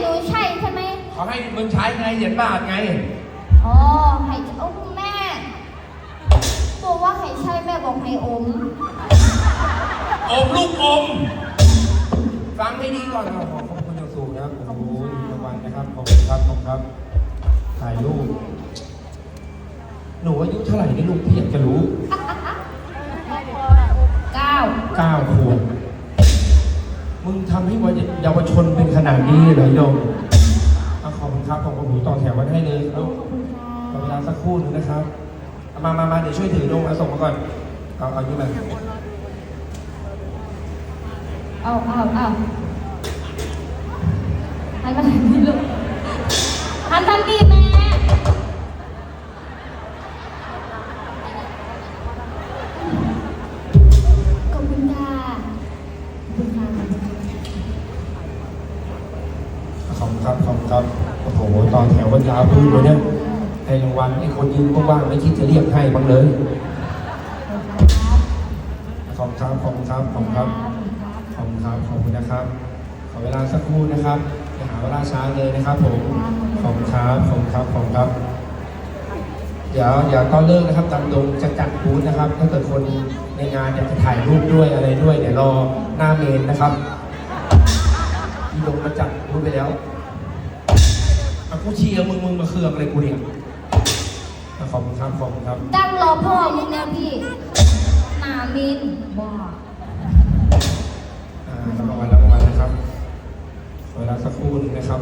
หนูใช่ใช่ไหมเขาให้มึงใช้ไงเหรียญบาทไง อ๋อให้โอ้แม่บอกว่าให้ใช่แม่บอกให้อม อมลูกอม ฟังให้ดีก่อนครับขอบคุณอย่างสูงนะครับโอ้โหรางวัลนะครับ ขอบคุณครับ ขอบคุณครับ ถ่ายรูป หนูอายุเท่าไหร่นี่ลูกพี่อยากจะรู้ เก้า เก้าขวบ มึงทำให้เยาวชนเป็นขนาดนี้เหรอโยมอะขอบคุณครับขอบคุณหนูต่อแถวไว้ให้เลยลูกขอเวลาสักครู่หนึงนะครับเอามามามาเดี๋ยวช่วยถือลงมาส่งมาก่อน เอาเอาอยู่แบบเอาเอาเอาหันมาทางนี้ลูก ครับขอบคุณครับโอ้โหตอนแถววันยาวพื้นเลยเนี่ยในรางวัลไอ้คนยืนว่างๆไม่คิดจะเรียกให้บ้างเลยขอบคุณครับขอบคุณครับขอบคุณครับขอบคุณครับขอบคุณนะครับ ขอเวลาสักครู่นะครับอย่าหาเวลาช้าเลยนะครับผมขอบคุณครับขอบคุณครับขอบครับ เดี๋ยวเดี๋ยวตอนเลิกนะครับตามตรงจะจัดบูธนะครับ ถ้าเกิดคนในงานอยากจะถ่ายรูปด้วยอะไรด้วยเดี๋ยวรอหน้าเมนนะครับพี่ลงมาจัดบูธไปแล้ว อะกูเชียร์มึงมึงมาเคืองอะไรกูเนี่ยอะขอบคุณครับขอบคุณครับ ตั้งรอพ่อมึงเนี่ยพี่หนามินว้าอ่ารับรางวัลรับรางวัลนะครับขอเวลาสักครู่หนึงนะครับ